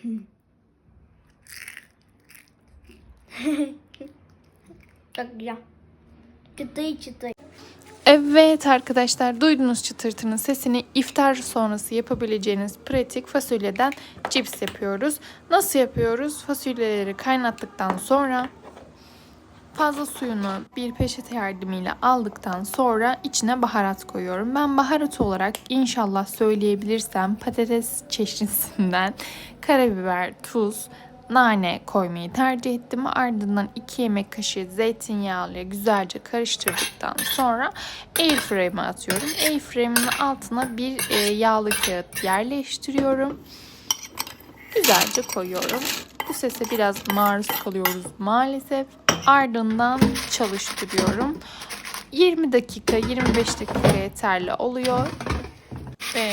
Çok güzel. Çıtır çıtır. Evet arkadaşlar duydunuz çıtırtının sesini iftar sonrası yapabileceğiniz pratik fasulyeden cips yapıyoruz. Nasıl yapıyoruz? Fasulyeleri kaynattıktan sonra fazla suyunu bir peçete yardımıyla aldıktan sonra içine baharat koyuyorum. Ben baharat olarak inşallah söyleyebilirsem patates çeşnisinden karabiber, tuz, nane koymayı tercih ettim. Ardından 2 yemek kaşığı zeytinyağı ile güzelce karıştırdıktan sonra airframe'e atıyorum. Airframe'in altına bir e, yağlı kağıt yerleştiriyorum. Güzelce koyuyorum. Bu sese biraz maruz kalıyoruz maalesef. Ardından çalıştırıyorum. 20 dakika, 25 dakika yeterli oluyor. Ve